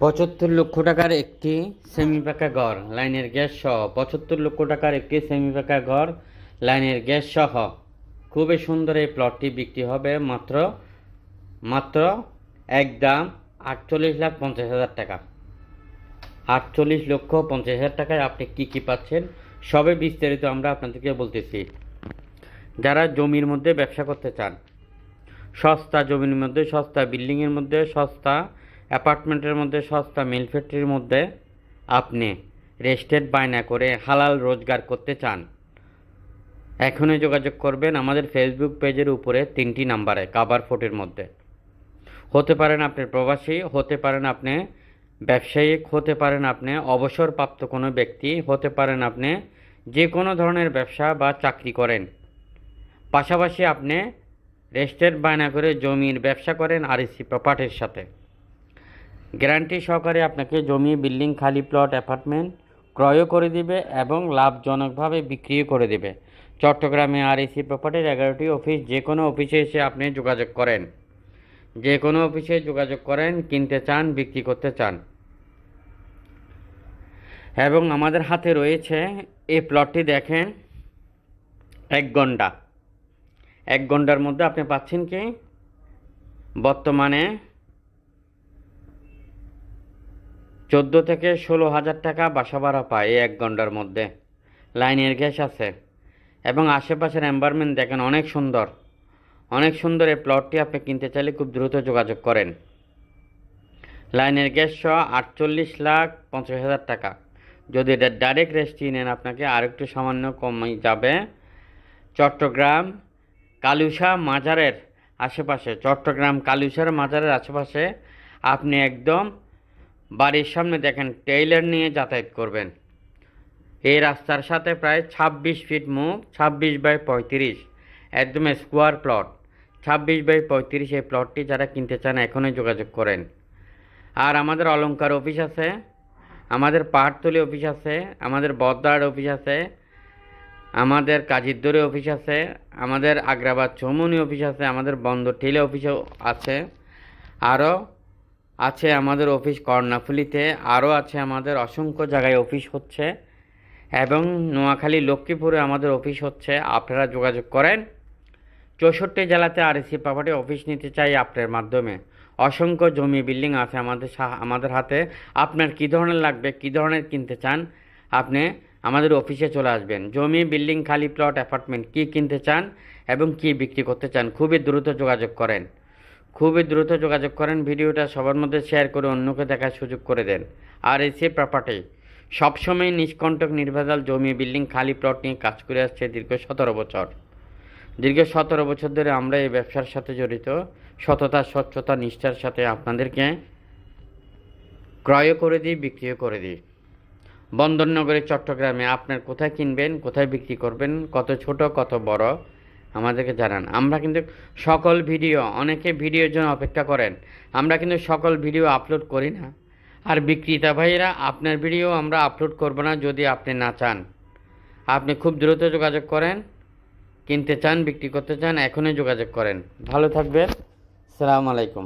পঁচাত্তর লক্ষ টাকার একটি সেমি পাকা ঘর, লাইনের গ্যাস সহ। পঁচাত্তর লক্ষ টাকার একটি সেমি পাকা ঘর, লাইনের গ্যাস সহ। খুবই সুন্দর এই প্লটটি বিক্রি হবে মাত্র মাত্র এক দাম আটচল্লিশ লাখ পঞ্চাশ হাজার টাকা। আটচল্লিশ লক্ষ পঞ্চাশ হাজার টাকায় আপনি কী কী পাচ্ছেন সবে বিস্তারিত আমরা আপনাদেরকে বলতেছি। যারা জমির মধ্যে ব্যবসা করতে চান, সস্তা জমির মধ্যে, সস্তা বিল্ডিংয়ের মধ্যে, সস্তা অ্যাপার্টমেন্টের মধ্যে সস্তা মিল ফ্যাক্টরির মধ্যে আপনি রেস্টেড বায়না করে হালাল রোজগার করতে চান। এখনই যোগাযোগ করবেন আমাদের ফেসবুক পেজের উপরে তিনটি নাম্বারে, কাবার ফোটের মধ্যে। হতে পারেন আপনি প্রবাসী, হতে পারেন আপনি ব্যবসায়িক, হতে পারেন আপনি অবসরপ্রাপ্ত কোনো ব্যক্তি, হতে পারেন আপনি যে কোনো ধরনের ব্যবসা বা চাকরি করেন। পাশাপাশি আপনি রেস্টেড বায়না করে জমির ব্যবসা করেন আরএসি প্রপার্টির সাথে। গ্যারান্টি সহকারে আপনাকে জমি, বিল্ডিং, খালি প্লট, অ্যাপার্টমেন্ট ক্রয়ও করে দিবে এবং লাভজনকভাবে বিক্রিও করে দিবে। চট্টগ্রামে আর এসি প্রপার্টির এগারোটি অফিস, যে কোনো অফিসে এসে আপনি যোগাযোগ করেন। যে কোনো অফিসে যোগাযোগ করেন, কিনতে চান, বিক্রি করতে চান। এবং আমাদের হাতে রয়েছে এই প্লটটি দেখেন, এক ঘণ্টা। এক ঘণ্টার মধ্যে আপনি পাচ্ছেন কি? বর্তমানে চোদ্দ থেকে ষোলো হাজার টাকা বাসা ভাড়া পায় এই এক ঘণ্টার মধ্যে। লাইনের গ্যাস আছে এবং আশেপাশের এনভায়রনমেন্ট দেখেন অনেক সুন্দর। অনেক সুন্দর এই প্লটটি আপনি কিনতে চাইলে খুব দ্রুত যোগাযোগ করেন। লাইনের গ্যাস সহ আটচল্লিশ লাখ পঞ্চাশ হাজার টাকা। যদি এটা ডাইরেক্ট রেস্টি নেন আপনাকে, আরেকটু সামান্য কমে যাবে। চট্টগ্রাম কালুসা মাজারের আশেপাশে, চট্টগ্রাম কালুসার মাজারের আশেপাশে আপনি একদম বাড়ির সামনে দেখেন টেইলার নিয়ে যাতায়াত করবেন। এই রাস্তার সাথে প্রায় ছাব্বিশ ফিট মুখ ছাব্বিশ বাই পঁয়ত্রিশ, একদম স্কোয়ার প্লট। ছাব্বিশ বাই পঁয়ত্রিশ এই প্লটটি যারা কিনতে চান এখনই যোগাযোগ করেন। আর আমাদের অলংকার অফিস আছে, আমাদের পাহাড়তলি অফিস আছে, আমাদের বদ্দার অফিস আছে, আমাদের কাজিরদরে অফিস আছে, আমাদের আগ্রাবাদ চৌমনি অফিস আছে, আমাদের বন্দর টিলে অফিসও আছে। আরও আছে আমাদের অফিস কর্ণাফুলিতে, আরও আছে আমাদের অসংখ্য জায়গায় অফিস হচ্ছে। এবং নোয়াখালী লক্ষ্মীপুরে আমাদের অফিস হচ্ছে, আপনারা যোগাযোগ করেন। চৌষট্টি জেলাতে আর এসি প্রপার্টি অফিস নিতে চাই আপনার মাধ্যমে। অসংখ্য জমি বিল্ডিং আছে আমাদের আমাদের হাতে। আপনার কী ধরনের লাগবে, কী ধরনের কিনতে চান, আপনি আমাদের অফিসে চলে আসবেন। জমি বিল্ডিং খালি প্লট অ্যাপার্টমেন্ট কী কিনতে চান এবং কী বিক্রি করতে চান, খুবই দ্রুত যোগাযোগ করেন। খুবই দ্রুত যোগাযোগ করেন, ভিডিওটা সবার মধ্যে শেয়ার করে অন্যকে দেখার সুযোগ করে দেন। আর এসি প্রপার্টি সবসময় নিষ্কণ্টক, নির্ভেজাল জমি, বিল্ডিং, খালি প্লট নিয়ে কাজ করে আসছে দীর্ঘ সতেরো বছর। দীর্ঘ সতেরো বছর ধরে আমরা এই ব্যবসার সাথে জড়িত। সততা, স্বচ্ছতা, নিষ্ঠার সাথে আপনাদেরকে ক্রয়ও করে দিই, বিক্রিও করে দিই। বন্দরনগরের চট্টগ্রামে আপনার কোথায় কিনবেন, কোথায় বিক্রি করবেন, কত ছোট, কত বড় আমাদেরকে জানান। আমরা কিন্তু সকল ভিডিও, অনেকে ভিডিওর জন্য অপেক্ষা করেন। আমরা কিন্তু সকল ভিডিও আপলোড করি না। আর বিক্রেতা ভাইয়েরা, আপনার ভিডিও আমরা আপলোড করব না যদি আপনি না চান। আপনি খুব দ্রুত যোগাযোগ করেন, কিনতে চান, বিক্রি করতে চান, এখনই যোগাযোগ করেন। ভালো থাকবেন। সালাম আলাইকুম।